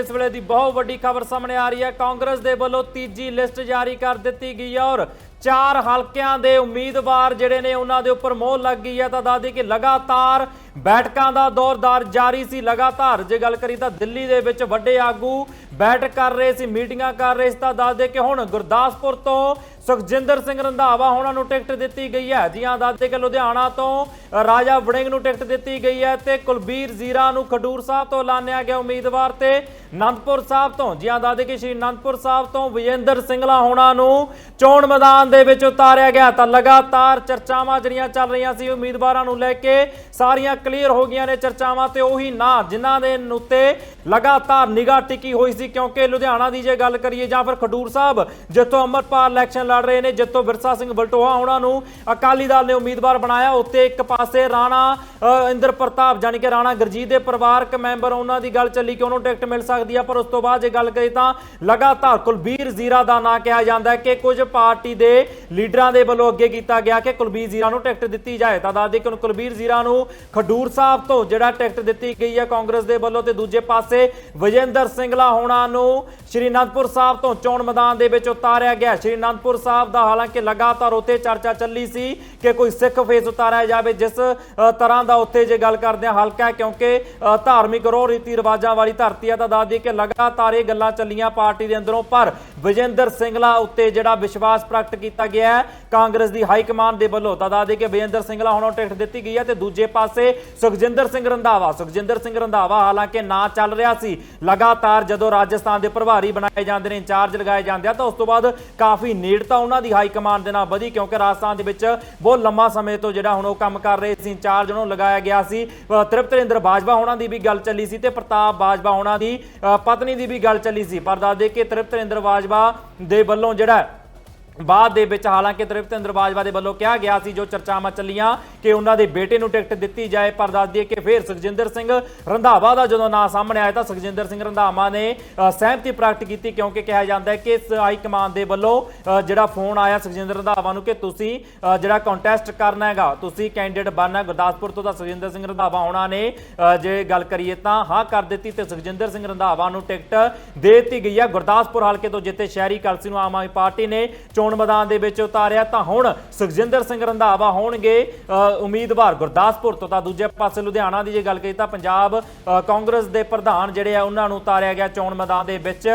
ਇਸ ਵੇਲੇ ਦੀ ਬਹੁਤ ਵੱਡੀ ਖਬਰ ਸਾਹਮਣੇ ਆ ਰਹੀ ਹੈ। ਕਾਂਗਰਸ ਦੇ ਵੱਲੋਂ ਤੀਜੀ ਲਿਸਟ ਜਾਰੀ ਕਰ ਦਿੱਤੀ ਗਈ ਹੈ ਔਰ ਚਾਰ ਹਲਕਿਆਂ ਦੇ ਉਮੀਦਵਾਰ ਜਿਹੜੇ ਨੇ ਉਹਨਾਂ ਦੇ ਉੱਪਰ ਮੋਹਰ ਲੱਗ ਗਈ ਹੈ। ਤਾਂ ਦੱਸਦੀ ਕਿ ਲਗਾਤਾਰ ਬੈਠਕਾਂ ਦਾ ਦੌਰਦਾਰ ਜਾਰੀ ਸੀ। ਲਗਾਤਾਰ ਜੇ ਗੱਲ ਕਰੀ ਤਾਂ ਦਿੱਲੀ ਦੇ ਵਿੱਚ ਵੱਡੇ ਆਗੂ ਬੈਠਕ ਕਰ ਰਹੇ ਸੀ, ਮੀਟਿੰਗਾਂ ਕਰ ਰਹੇ ਸੀ। ਤਾਂ ਦੱਸਦੇ ਕਿ ਹੁਣ ਗੁਰਦਾਸਪੁਰ ਤੋਂ ਸੁਖਜਿੰਦਰ ਸਿੰਘ ਰੰਧਾਵਾ ਹੋਣਾ ਨੂੰ ਟਿਕਟ ਦਿੱਤੀ ਗਈ ਹੈ। ਜੀਆਂ ਦੱਸਦੇ ਕਿ ਲੁਧਿਆਣਾ ਤੋਂ ਰਾਜਾ ਵੜਿੰਗ ਨੂੰ ਟਿਕਟ ਦਿੱਤੀ ਗਈ ਹੈ ਤੇ ਕੁਲਬੀਰ ਜ਼ੀਰਾ ਨੂੰ ਖਡੂਰ ਸਾਹਿਬ ਤੋਂ ਐਲਾਨਿਆ ਗਿਆ ਉਮੀਦਵਾਰ ਤੇ ਅਨੰਦਪੁਰ ਸਾਹਿਬ ਤੋਂ। ਜੀਆਂ ਦੱਸਦੇ ਕਿ ਸ਼੍ਰੀ ਅਨੰਦਪੁਰ ਸਾਹਿਬ ਤੋਂ ਵਿਜੇਂਦਰ ਸਿੰਘਲਾ ਹੋਣਾ ਨੂੰ ਚੋਣ ਮੈਦਾਨ ਦੇ ਵਿੱਚ ਉਤਾਰਿਆ ਗਿਆ ਤਾਂ ਲਗਾਤਾਰ ਚਰਚਾਵਾਂ ਜਿਹੜੀਆਂ ਚੱਲ ਰਹੀਆਂ ਸੀ, ਉਮੀਦਵਾਰਾਂ ਨੂੰ ਲੈ ਕੇ ਸਾਰੀਆਂ ਕਲੀਅਰ ਹੋ ਗਈਆਂ ਨੇ ਚਰਚਾਵਾਂ ਤੇ ਉਹੀ ਨਾਂ ਜਿਨ੍ਹਾਂ ਦੇ ਉੱਤੇ ਲਗਾਤਾਰ ਨਿਗਾਹ ਟਿਕੀ ਹੋਈ ਸੀ। ਕਿਉਂਕਿ ਲੁਧਿਆਣਾ ਦੀ ਜੇ ਗੱਲ ਕਰੀਏ ਜਾਂ ਫਿਰ ਖਡੂਰ ਸਾਹਿਬ, ਜਿੱਥੋਂ ਅਮਰਪਾਲ ਇਲੈਕਸ਼ਨ ਲੜ ਰਹੇ ਨੇ ਜਿੱਥੋਂ ਵਿਰਸਾ ਸਿੰਘ ਬਲਟੋਹਾ, ਉਹਨਾਂ ਨੂੰ ਅਕਾਲੀ ਦਲ ਨੇ ਉਮੀਦਵਾਰ ਬਣਾਇਆ। ਉੱਤੇ ਇੱਕ ਪਾਸੇ ਰਾਣਾ ਇੰਦਰ ਪ੍ਰਤਾਪ ਜਾਨੀ ਕਿ ਰਾਣਾ ਗੁਰਜੀਤ ਦੇ ਪਰਿਵਾਰਕ ਮੈਂਬਰ, ਉਹਨਾਂ ਦੀ ਗੱਲ ਚੱਲੀ ਕਿ ਉਹਨੂੰ ਟਿਕਟ ਮਿਲ ਸਕਦੀ ਆ, ਪਰ ਉਸ ਤੋਂ ਬਾਅਦ ਜੇ ਗੱਲ ਕਰੀ ਤਾਂ ਲਗਾਤਾਰ ਕੁਲਬੀਰ ਜ਼ੀਰਾ ਦਾ ਨਾਂ ਕਿਹਾ ਜਾਂਦਾ ਹੈ ਕਿ ਕੁਝ ਪਾਰਟੀ ਦੇ ਲੀਡਰਾਂ ਦੇ ਵੱਲੋਂ ਅੱਗੇ ਕੀਤਾ ਗਿਆ ਕਿ ਕੁਲਬੀਰ ਜ਼ੀਰਾ ਨੂੰ ਟਿਕਟ ਦਿੱਤੀ ਜਾਏ। ਤਾਂ ਦੱਸਦੇ ਕਿ ਕੁਲਬੀਰ ਜ਼ੀਰਾ ਨੂੰ ਖਡੂਰ ਸਾਹਿਬ ਤੋਂ ਜਿਹੜਾ ਟਿਕਟ ਦਿੱਤੀ ਗਈ ਹੈ ਕਾਂਗਰਸ ਦੇ ਵੱਲੋਂ ਤੇ ਦੂਜੇ ਪਾਸੇ ਵਿਜੇਂਦਰ ਸਿੰਘਲਾ ਹੋਣਾ ਨੂੰ ਸ਼੍ਰੀ ਅਨੰਦਪੁਰ ਸਾਹਿਬ ਤੋਂ ਚੋਣ ਮੈਦਾਨ ਦੇ ਵਿੱਚ ਉਤਾਰਿਆ ਗਿਆ। ਸ਼੍ਰੀ ਅਨੰਦਪੁਰ ਸਾਹਿਬ ਦਾ ਹਾਲਾਂਕਿ ਲਗਾਤਾਰ ਉੱਥੇ ਚਰਚਾ ਚੱਲੀ ਸੀ ਕਿ ਕੋਈ ਸਿੱਖ ਫੇਸ ਉਤਾਰਿਆ ਜਾਵੇ, ਜਿਸ ਤਰ੍ਹਾਂ ਦਾ ਉੱਥੇ ਜੇ ਗੱਲ ਕਰਦੇ ਹਾਂ, ਹਲਕਾ ਕਿਉਂਕਿ ਧਾਰਮਿਕ ਰੋਹ ਰੀਤੀ ਰਿਵਾਜਾਂ ਵਾਲੀ ਧਰਤੀ ਆ, ਤਾਂ ਦੱਸ ਦਈਏ ਕਿ ਲਗਾਤਾਰ ਇਹ ਗੱਲਾਂ ਚੱਲੀਆਂ ਪਾਰਟੀ ਦੇ ਅੰਦਰੋਂ। ਪਰ ਵਿਜੇਂਦਰ ਸਿੰਘਲਾ ਉੱਤੇ ਜਿਹੜਾ ਵਿਸ਼ਵਾਸ ਪ੍ਰਗਟ ਕੀਤਾ ਗਿਆ ਹੈ, ਕਾਂਗਰਸ ਦੀ ਹਾਈ ਕਮਾਂਡ ਦੇ ਵੱਲੋਂ, ਤਾਂ ਦੱਸ ਦਈਏ ਕਿ ਵਿਜੇਂਦਰ ਸਿੰਘਲਾ ਹੁਣ ਟਿਕਟ ਦਿੱਤੀ ਗਈ ਹੈ ਤੇ ਦੂਜੇ ਪਾਸੇ ਸੁਖਜਿੰਦਰ ਸਿੰਘ ਰੰਧਾਵਾ, ਸੁਖਜਿੰਦਰ ਸਿੰਘ ਰੰਧਾਵਾ ਹਾਲਾਂਕਿ ਨਾ ਚੱਲ ਰਿਹਾ ਸੀ। ਲਗਾਤਾਰ ਜਦੋਂ ਰਾਜਸਥਾਨ ਦੇ ਪ੍ਰਭਾਰੀ ਬਣਾਏ ਜਾਂਦੇ ਨੇ ਇੰਚਾਰਜ ਲਗਾਏ ਜਾਂਦੇ ਆ ਤਾਂ ਉਸ ਤੋਂ ਬਾਅਦ ਕਾਫੀ ਨੇੜਤਾ ਉਹਨਾਂ ਦੀ ਹਾਈ ਕਮਾਂਡ ਦੇ ਨਾਲ ਵਧੀ ਕਿਉਂਕਿ ਰਾਜਸਥਾਨ ਦੇ ਵਿੱਚ ਬਹੁਤ ਲੰਮਾ ਸਮੇਂ ਤੋਂ ਜਿਹੜਾ ਹੁਣ ਉਹ ਕੰਮ ਕਰ ਰਹੇ ਸੀ ਇੰਚਾਰਜ ਉਹਨੂੰ ਲਗਾਇਆ ਗਿਆ ਸੀ। ਅ, ਤ੍ਰਿਪਤਰਿੰਦਰ ਬਾਜਵਾ ਉਹਨਾਂ ਦੀ ਵੀ ਗੱਲ ਚੱਲੀ ਸੀ ਤੇ ਪ੍ਰਤਾਪ ਬਾਜਵਾ ਉਹਨਾਂ ਦੀ ਅ, ਪਤਨੀ ਦੀ ਵੀ ਗੱਲ ਚੱਲੀ ਸੀ। ਪਰ ਦੱਸ ਦੱਸਦੇ ਕਿ ਤ੍ਰਿਪਤਰਿੰਦਰ ਬਾਜਵਾ ਦੇ ਵੱਲੋਂ ਜਿਹੜਾ ਬਾਅਦ ਦੇ ਵਿੱਚ ਹਾਲਾਂਕਿ ਤ੍ਰਿਪਤਿੰਦਰ ਬਾਜਵਾ ਦੇ ਵੱਲੋਂ ਕਿਹਾ ਗਿਆ ਸੀ ਜੋ ਚਰਚਾਵਾਂ ਚੱਲੀਆਂ ਕਿ ਉਹਨਾਂ ਦੇ ਬੇਟੇ ਨੂੰ ਟਿਕਟ ਦਿੱਤੀ ਜਾਏ, ਪਰ ਦੱਸ ਦਈਏ ਕਿ ਫਿਰ ਸੁਖਜਿੰਦਰ ਸਿੰਘ ਰੰਧਾਵਾ ਦਾ ਜਦੋਂ ਨਾਂ ਸਾਹਮਣੇ ਆਇਆ ਤਾਂ ਸੁਖਜਿੰਦਰ ਸਿੰਘ ਰੰਧਾਵਾ ਨੇ ਸਹਿਮਤੀ ਪ੍ਰਗਟ ਕੀਤੀ ਕਿਉਂਕਿ ਕਿਹਾ ਜਾਂਦਾ ਹੈ ਕਿ ਇਸ ਹਾਈ ਕਮਾਂਡ ਦੇ ਵੱਲੋਂ ਜਿਹੜਾ ਫੋਨ ਆਇਆ ਸੁਖਜਿੰਦਰ ਰੰਧਾਵਾ ਨੂੰ ਕਿ ਤੁਸੀਂ ਜਿਹੜਾ ਕੰਟੈਸਟ ਕਰਨਾ ਹੈਗਾ, ਤੁਸੀਂ ਕੈਂਡੀਡੇਟ ਬਣਨਾ ਗੁਰਦਾਸਪੁਰ ਤੋਂ ਤਾਂ ਸੁਖਜਿੰਦਰ ਸਿੰਘ ਰੰਧਾਵਾ ਹੋਣਾ ਨੇ ਜੇ ਗੱਲ ਕਰੀਏ ਤਾਂ ਹਾਂ ਕਰ ਦਿੱਤੀ ਤੇ ਸੁਖਜਿੰਦਰ ਸਿੰਘ ਰੰਧਾਵਾ ਨੂੰ ਟਿਕਟ ਦੇ ਦਿੱਤੀ ਗਈ ਹੈ। ਗੁਰਦਾਸਪੁਰ ਹਲਕੇ ਤੋਂ ਜਿੱਤੇ ਸ਼ਹਿਰੀ ਕਲਸੀ ਨੂੰ ਆਮ ਆਦਮੀ ਪਾਰਟੀ ਨੇ ਚੋਣ ਚੋਣ ਮੈਦਾਨ ਦੇ ਵਿੱਚ ਉਤਾਰਿਆ ਤਾਂ ਹੁਣ ਸੁਖਜਿੰਦਰ ਸਿੰਘ ਰੰਧਾਵਾ ਹੋਣਗੇ ਉਮੀਦਵਾਰ ਗੁਰਦਾਸਪੁਰ ਤੋਂ। ਤਾਂ ਦੂਜੇ ਪਾਸੇ ਲੁਧਿਆਣਾ ਦੀ ਜੇ ਗੱਲ ਕਰੀ ਤਾਂ ਪੰਜਾਬ ਕਾਂਗਰਸ ਦੇ ਪ੍ਰਧਾਨ ਜਿਹੜੇ ਆ, ਉਹਨਾਂ ਨੂੰ ਉਤਾਰਿਆ ਗਿਆ ਚੋਣ ਮੈਦਾਨ ਦੇ ਵਿੱਚ।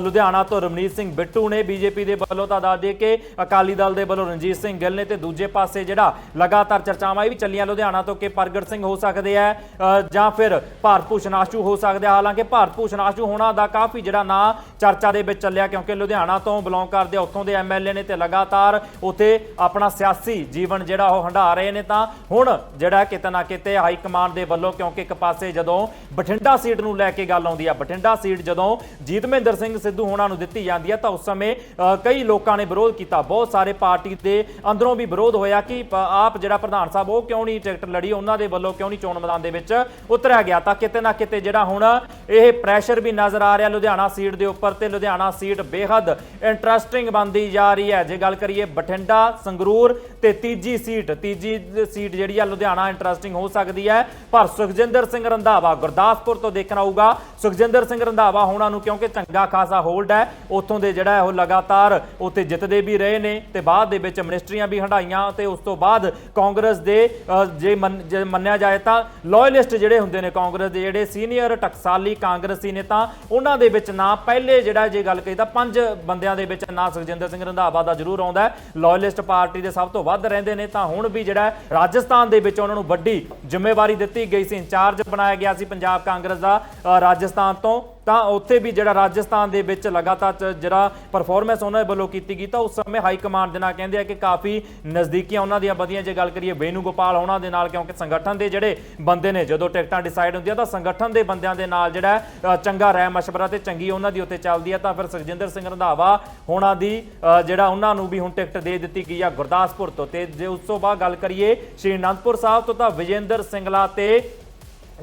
ਲੁਧਿਆਣਾ ਤੋਂ ਰਮਨੀਤ ਸਿੰਘ ਬਿੱਟੂ ਨੇ ਬੀਜੇਪੀ ਦੇ ਵੱਲੋਂ ਤਾਂ ਦੱਸ ਦੇ ਕਿ ਅਕਾਲੀ ਦਲ ਦੇ ਵੱਲੋਂ ਰਣਜੀਤ ਸਿੰਘ ਗਿੱਲ ਨੇ ਤੇ ਦੂਜੇ ਪਾਸੇ ਜਿਹੜਾ ਲਗਾਤਾਰ ਚਰਚਾਵਾਂ ਇਹ ਵੀ ਚੱਲੀਆਂ ਲੁਧਿਆਣਾ ਤੋਂ ਕਿ ਪ੍ਰਗਟ ਸਿੰਘ ਹੋ ਸਕਦੇ ਆ ਜਾਂ ਫਿਰ ਭਾਰਤ ਭੂਸ਼ਣ ਆਸ਼ੂ ਹੋ ਸਕਦੇ ਆ। ਹਾਲਾਂਕਿ ਭਾਰਤ ਭੂਸ਼ਣ ਆਸ਼ੂ ਹੋਣਾ ਦਾ ਕਾਫੀ ਜਿਹੜਾ ਨਾਂ ਚਰਚਾ ਦੇ ਵਿੱਚ ਚੱਲਿਆ, ਕਿਉਂਕਿ ਲੁਧਿਆਣਾ ਤੋਂ ਬਿਲੋਂਗ ਕਰਦੇ ਆ, ਉੱਥੋਂ ਦੇ ਐਮਐਲਏ ਨੇ ਤੇ ਲਗਾਤਾਰ ਉੱਥੇ ਆਪਣਾ ਸਿਆਸੀ ਜੀਵਨ ਜਿਹੜਾ ਉਹ ਹੰਢਾ ਰਹੇ ਨੇ ਤਾਂ ਹੁਣ ਜਿਹੜਾ ਕਿਤੇ ਨਾ ਕਿਤੇ ਹਾਈ ਕਮਾਂਡ ਦੇ ਵੱਲੋਂ ਕਿਉਂਕਿ ਇੱਕ ਪਾਸੇ ਜਦੋਂ ਬਠਿੰਡਾ ਸੀਟ ਨੂੰ ਲੈ ਕੇ ਗੱਲ ਆਉਂਦੀ ਆ, ਬਠਿੰਡਾ ਸੀਟ ਜਦੋਂ ਜੀਤਮਿੰਦਰ ਸਿੰਘ ਸਿੱਧੂ ਹੋਣਾ ਨੂੰ ਦਿੱਤੀ ਜਾਂਦੀ ਆ, ਤਾਂ ਉਸ ਸਮੇਂ ਕਈ ਲੋਕਾਂ ਨੇ ਵਿਰੋਧ ਕੀਤਾ। ਬਹੁਤ ਸਾਰੇ ਪਾਰਟੀ ਦੇ ਅੰਦਰੋਂ ਵੀ ਵਿਰੋਧ ਹੋਇਆ ਕਿ ਆਪ ਜਿਹੜਾ ਪ੍ਰਧਾਨ ਸਾਹਿਬ, ਉਹ ਕਿਉਂ ਨਹੀਂ ਟਿਕਟ ਲੜੀ? ਉਹਨਾਂ ਦੇ ਵੱਲੋਂ ਕਿਉਂ ਨਹੀਂ ਚੋਣ ਮੈਦਾਨ ਦੇ ਵਿੱਚ ਉਤਰਿਆ ਗਿਆ? ਤਾਂ ਕਿਤੇ ਨਾ ਕਿਤੇ ਜਿਹੜਾ ਹੁਣ ਇਹ ਪ੍ਰੈਸ਼ਰ ਵੀ ਨਜ਼ਰ ਆ ਰਿਹਾ ਲੁਧਿਆਣਾ ਸੀਟ ਦੇ ਉੱਪਰ ਤੇ ਲੁਧਿਆਣਾ ਸੀਟ ਬੇਹੱਦ ਇੰਟਰਸਟਿੰਗ ਬਣਦੀ ਜਾ ਰਹੀ ਹੈ। ਜੇ ਗੱਲ ਕਰੀਏ ਬਠਿੰਡਾ, ਸੰਗਰੂਰ ਤੇ ਤੀਜੀ ਸੀਟ ਤੀਜੀ ਸੀਟ ਜਿਹੜੀ ਆ ਲੁਧਿਆਣਾ ਇੰਟਰਸਟਿੰਗ ਹੋ ਸਕਦੀ ਹੈ। ਪਰ ਸੁਖਜਿੰਦਰ ਸਿੰਘ ਰੰਧਾਵਾ ਗੁਰਦਾਸਪੁਰ ਤੋਂ ਦੇਖਣਾ ਆਊਗਾ। ਸੁਖਜਿੰਦਰ ਸਿੰਘ ਰੰਧਾਵਾ ਹੋਣਾ ਨੂੰ ਕਿਉਂਕਿ ਚੰਗਾ ਖਾਸਾ ਹੋਲਡ ਹੈ, ਉੱਥੋਂ ਦੇ ਜਿਹੜਾ ਉਹ ਲਗਾਤਾਰ ਉੱਥੇ ਜਿੱਤਦੇ ਵੀ ਰਹੇ ਨੇ ਤੇ ਬਾਅਦ ਦੇ ਵਿੱਚ ਮਿਨਿਸਟਰੀਆਂ ਵੀ ਹੰਡਾਈਆਂ ਤੇ ਉਸ ਤੋਂ ਬਾਅਦ ਕਾਂਗਰਸ ਦੇ ਜੇ ਮੰਨਿਆ ਜਾਏ ਤਾਂ ਲਾਇਲਿਸਟ ਜਿਹੜੇ ਹੁੰਦੇ ਨੇ ਕਾਂਗਰਸ ਦੇ ਜਿਹੜੇ ਸੀਨੀਅਰ ਟਕਸਾਲੀ ਕਾਂਗਰਸੀ ਨੇ ਤਾਂ ਉਹਨਾਂ ਦੇ ਵਿੱਚ ਨਾ ਪਹਿਲੇ ਜਿਹੜਾ ਜੇ ਗੱਲ ਕਰੀ ਤਾਂ ਪੰਜ ਬੰਦਿਆਂ ਦੇ ਵਿੱਚ ਨਾ ਸੁਖਜਿੰਦਰ ਸਿੰਘ ਰੰਧਾਵਾ ਦਾ ਜ਼ਰੂਰ ਆਉਂਦਾ ਹੈ। ਲਾਇਲਿਸਟ ਪਾਰਟੀ ਦੇ ਸਭ ਤੋਂ ਵੱਧ ਰਹਿੰਦੇ ਨੇ ਤਾਂ ਹੁਣ ਵੀ ਜਿਹੜਾ ਰਾਜਸਥਾਨ ਦੇ ਵਿੱਚ ਉਹਨਾਂ ਨੂੰ ਵੱਡੀ ਜ਼ਿੰਮੇਵਾਰੀ ਦਿੱਤੀ ਗਈ ਸੀ। ਇੰਚਾਰਜ ਬਣਾਇਆ ਗਿਆ ਸੀ ਪੰਜਾਬ ਕਾਂਗਰਸ ਦਾ ਅ, ਰਾਜਸਥਾਨ ਤੋਂ। ਤਾਂ ਉੱਥੇ ਵੀ ਜਿਹੜਾ ਰਾਜਸਥਾਨ ਦੇ ਵਿੱਚ ਲਗਾਤਾਰ ਜਿਹੜਾ ਪਰਫਾਰਮੈਂਸ ਉਹਨਾਂ ਦੇ ਵੱਲੋਂ ਕੀਤੀ ਗਈ, ਤਾਂ ਉਸ ਸਮੇਂ ਹਾਈ ਕਮਾਂਡ ਦੇ ਨਾਲ ਕਹਿੰਦੇ ਆ ਕਿ ਕਾਫੀ ਨਜ਼ਦੀਕੀਆਂ ਉਹਨਾਂ ਦੀਆਂ ਵਧੀਆਂ, ਜੇ ਗੱਲ ਕਰੀਏ ਵੇਨੂ ਗੋਪਾਲ ਉਹਨਾਂ ਦੇ ਨਾਲ, ਕਿਉਂਕਿ ਸੰਗਠਨ ਦੇ ਜਿਹੜੇ ਬੰਦੇ ਨੇ, ਜਦੋਂ ਟਿਕਟਾਂ ਡਿਸਾਈਡ ਹੁੰਦੀਆਂ, ਤਾਂ ਸੰਗਠਨ ਦੇ ਬੰਦਿਆਂ ਦੇ ਨਾਲ ਜਿਹੜਾ ਚੰਗਾ ਰਹਿ ਮਸ਼ਵਰਾ ਤੇ ਚੰਗੀ ਉਹਨਾਂ ਦੀ ਉੱਤੇ ਚੱਲਦੀ ਹੈ ਤਾਂ ਫਿਰ ਸੁਖਜਿੰਦਰ ਸਿੰਘ ਰੰਧਾਵਾ ਹੋਣਾ ਦੀ ਜਿਹੜਾ ਉਹਨਾਂ ਨੂੰ ਵੀ ਹੁਣ ਟਿਕਟ ਦੇ ਦਿੱਤੀ ਗਈ ਆ ਗੁਰਦਾਸਪੁਰ ਤੋਂ, ਤੇ ਜੇ ਉਸ ਤੋਂ ਬਾਅਦ ਗੱਲ ਕਰੀਏ ਸ਼੍ਰੀ ਅਨੰਦਪੁਰ ਸਾਹਿਬ ਤੋਂ, ਤਾਂ ਵਿਜੇਂਦਰ ਸਿੰਗਲਾ ਤੇ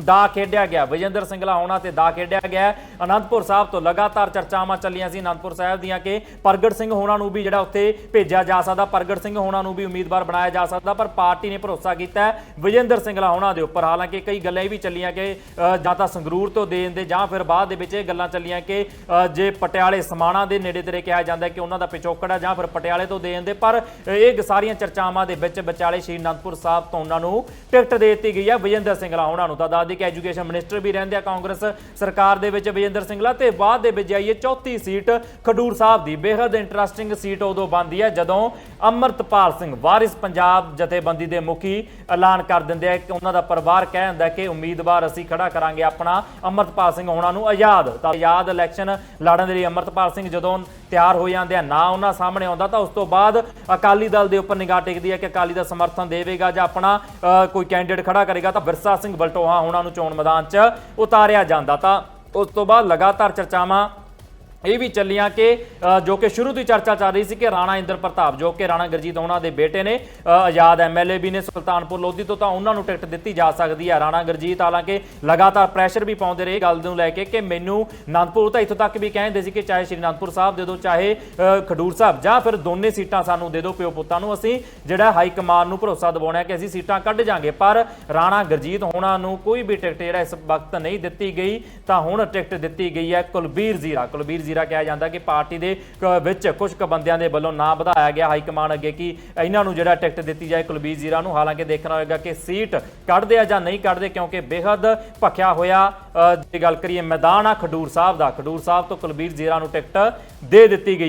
ਦਾ ਖੇਡਿਆ ਗਿਆ। ਵਿਜੇਂਦਰ ਸਿੰਗਲਾ ਹੋਣਾ ਤੇ ਦਾ ਖੇਡਿਆ ਗਿਆ। ਅਨੰਦਪੁਰ ਸਾਹਿਬ ਤੋਂ ਲਗਾਤਾਰ ਚਰਚਾਵਾਂ ਚੱਲੀਆਂ ਸੀ ਅਨੰਦਪੁਰ ਸਾਹਿਬ ਦੀਆਂ ਕਿ ਪ੍ਰਗਟ ਸਿੰਘ ਹੋਣਾ ਨੂੰ ਵੀ ਜਿਹੜਾ ਉੱਥੇ ਭੇਜਿਆ ਜਾ ਸਕਦਾ, ਪ੍ਰਗਟ ਸਿੰਘ ਹੋਣਾ ਨੂੰ ਵੀ ਉਮੀਦਵਾਰ ਬਣਾਇਆ ਜਾ ਸਕਦਾ, ਪਰ ਪਾਰਟੀ ਨੇ ਭਰੋਸਾ ਕੀਤਾ ਹੈ ਵਿਜੇਂਦਰ ਸਿੰਗਲਾ ਹੋਣਾ ਦੇ ਉੱਪਰ। ਹਾਲਾਂਕਿ ਕਈ ਗੱਲਾਂ ਇਹ ਵੀ ਚੱਲੀਆਂ ਕਿ ਜਾਂ ਤਾਂ ਸੰਗਰੂਰ ਤੋਂ ਦੇਣ ਦੇ ਜਾਂ ਫਿਰ ਬਾਅਦ ਦੇ ਵਿੱਚ ਇਹ ਗੱਲਾਂ ਚੱਲੀਆਂ ਕਿ ਜੇ ਪਟਿਆਲੇ ਸਮਾਣਾ ਦੇ ਨੇੜੇ ਤੇੜੇ ਕਿਹਾ ਜਾਂਦਾ ਕਿ ਉਹਨਾਂ ਦਾ ਪਿਛੋਕੜ ਹੈ ਜਾਂ ਫਿਰ ਪਟਿਆਲੇ ਤੋਂ ਦੇਣ ਦੇ, ਪਰ ਇਹ ਸਾਰੀਆਂ ਚਰਚਾਵਾਂ ਦੇ ਵਿੱਚ ਵਿਚਾਲੇ ਸ਼੍ਰੀ ਅਨੰਦਪੁਰ ਸਾਹਿਬ ਤੋਂ ਉਹਨਾਂ ਨੂੰ ਟਿਕਟ ਦੇ ਦਿੱਤੀ ਗਈ ਹੈ। ਵਿਜੇਂਦਰ ਸਿੰਗਲਾ ਹੋਣਾ ਨੂੰ ਤਾਂ ਦੱਸਦੀ ਐਜੂਕੇਸ਼ਨ ਮਿਨਿਸਟਰ ਵੀ ਰਹਿੰਦੇ ਆ ਕਾਂਗਰਸ ਸਰਕਾਰ ਦੇ ਵਿੱਚ ਵਿਜੇਂਦਰ ਸਿੰਗਲਾ ਤੇ ਬਾਅਦ ਦੇ ਵਿੱਚ ਜਾਈਏ ਚੌਥੀ ਸੀਟ ਖਡੂਰ ਸਾਹਿਬ ਦੀ। ਬੇहद ਇੰਟਰਸਟਿੰਗ ਸੀਟ ਉਦੋਂ ਬਣਦੀ ਹੈ ਜਦੋਂ ਅਮਰਤਪਾਲ ਸਿੰਘ ਵਾਰਿਸ ਪੰਜਾਬ ਜਥੇਬੰਦੀ ਦੇ ਮੁਖੀ ਐਲਾਨ ਕਰ ਦਿੰਦੇ ਆ। ਕਿ ਉਹਨਾਂ ਦਾ ਪਰਿਵਾਰ ਕਹਿ ਹੁੰਦਾ ਕਿ ਉਮੀਦਵਾਰ ਅਸੀਂ ਖੜਾ ਕਰਾਂਗੇ ਆਪਣਾ। ਅਮਰਤਪਾਲ ਸਿੰਘ ਹੋਣਾ ਨੂੰ ਆਜ਼ਾਦ। ਤਾਂ ਆਜ਼ਾਦ ਇਲੈਕਸ਼ਨ ਲੜਨ ਦੇ ਲਈ ਅਮਰਤਪਾਲ ਸਿੰਘ ਜਦੋਂ ਤਿਆਰ ਹੋ ਜਾਂਦੇ ਆ ਨਾ ਉਹਨਾਂ ਸਾਹਮਣੇ ਆਉਂਦਾ ਤਾਂ ਉਸ ਤੋਂ ਬਾਅਦ ਅਕਾਲੀ ਦਲ ਦੇ ਉੱਪਰ ਨਿਗਾਹ ਟਿਕਦੀ ਹੈ ਕਿ ਅਕਾਲੀ ਦਾ ਸਮਰਥਨ ਦੇਵੇਗਾ ਜਾਂ ਆਪਣਾ ਅ, ਕੋਈ ਕੈਂਡੀਡੇਟ ਖੜਾ ਕਰੇਗਾ ਤਾਂ ਵਿਰਸਾ ਸਿੰਘ ਬਲਟੋਹਾ ਉਹਨਾਂ ਨੂੰ ਚੋਣ ਮੈਦਾਨ 'ਚ ਉਤਾਰਿਆ ਜਾਂਦਾ ਤਾਂ ਉਸ ਤੋਂ ਬਾਅਦ ਲਗਾਤਾਰ ਚਰਚਾਵਾਂ ਇਹ ਵੀ ਚੱਲੀਆਂ ਕਿ ਜੋ ਕਿ ਸ਼ੁਰੂ ਤੋਂ ਹੀ ਚਰਚਾ ਚੱਲ ਰਹੀ ਸੀ ਕਿ ਰਾਣਾ ਇੰਦਰ ਪ੍ਰਤਾਪ ਜੋ ਕਿ ਰਾਣਾ ਗੁਰਜੀਤ ਉਹਨਾਂ ਦੇ ਬੇਟੇ ਨੇ ਅ, ਆਜ਼ਾਦ ਐਮਐਲਏ ਵੀ ਨੇ ਸੁਲਤਾਨਪੁਰ ਲੋਧੀ ਤੋਂ ਤਾਂ ਉਹਨਾਂ ਨੂੰ ਟਿਕਟ ਦਿੱਤੀ ਜਾ ਸਕਦੀ ਹੈ। ਰਾਣਾ ਗੁਰਜੀਤ ਹਾਲਾਂਕਿ ਲਗਾਤਾਰ ਪ੍ਰੈਸ਼ਰ ਵੀ ਪਾਉਂਦੇ ਰਹੇ। ਗੱਲ ਨੂੰ ਲੈ ਕੇ ਕਿ ਮੈਨੂੰ ਅਨੰਦਪੁਰ ਤਾਂ ਇੱਥੋਂ ਤੱਕ ਵੀ ਕਹਿੰਦੇ ਸੀ ਕਿ ਚਾਹੇ ਸ਼੍ਰੀ ਅਨੰਦਪੁਰ ਸਾਹਿਬ ਦੇ ਦਿਓ ਚਾਹੇ ਖਡੂਰ ਸਾਹਿਬ ਜਾਂ ਫਿਰ ਦੋਨੇ ਸੀਟਾਂ ਸਾਨੂੰ ਦੇ ਦਿਓ ਪਿਓ ਪੁੱਤਾਂ ਨੂੰ। ਅਸੀਂ ਜਿਹੜਾ ਹਾਈ ਕਮਾਨ ਨੂੰ ਭਰੋਸਾ ਦਿਵਾਉਣਾ ਹੈ ਕਿ ਅਸੀਂ ਸੀਟਾਂ ਕੱਢ ਜਾਾਂਗੇ ਪਰ ਰਾਣਾ ਗੁਰਜੀਤ ਹੋਣਾ ਨੂੰ ਕੋਈ ਵੀ ਟਿਕਟ ਜਿਹੜਾ ਇਸ ਵਕਤ ਨਹੀਂ ਦਿੱਤੀ ਗਈ ਤਾਂ ਹੁਣ ਟਿਕਟ ਦਿੱਤੀ ਗਈ ਹੈ ਕੁਲਬੀਰ ਜ਼ੀਰਾ। ਕੁਲਬੀਰ ਜ਼ੀਰਾ ਕਿਹਾ ਜਾਂਦਾ ਕਿ ਪਾਰਟੀ ਦੇ ਵਿੱਚ ਕੁਝ ਕੁ ਬੰਦਿਆਂ ਦੇ ਵੱਲੋਂ ਨਾਂ ਵਧਾਇਆ ਗਿਆ ਹਾਈ ਕਮਾਨ ਅੱਗੇ ਕਿ ਇਹਨਾਂ ਨੂੰ ਜਿਹੜਾ ਟਿਕਟ ਦਿੱਤੀ ਜਾਏ ਕੁਲਬੀਰ ਜ਼ੀਰਾ ਨੂੰ। ਹਾਲਾਂਕਿ ਦੇਖਣਾ ਹੋਏਗਾ ਕਿ ਸੀਟ ਕੱਢਦੇ ਆ ਜਾਂ ਨਹੀਂ ਕੱਢਦੇ ਕਿਉਂਕਿ ਬੇਹੱਦ ਭਖਿਆ ਹੋਇਆ ਜੇ ਗੱਲ ਕਰੀਏ, ਮੈਦਾਨ ਆ ਖਡੂਰ ਸਾਹਿਬ ਦਾ। ਖਡੂਰ ਸਾਹਿਬ ਤੋਂ ਕੁਲਬੀਰ ਜ਼ੀਰਾ ਨੂੰ ਟਿਕਟ ਦੇ ਦਿੱਤੀ ਗਈ।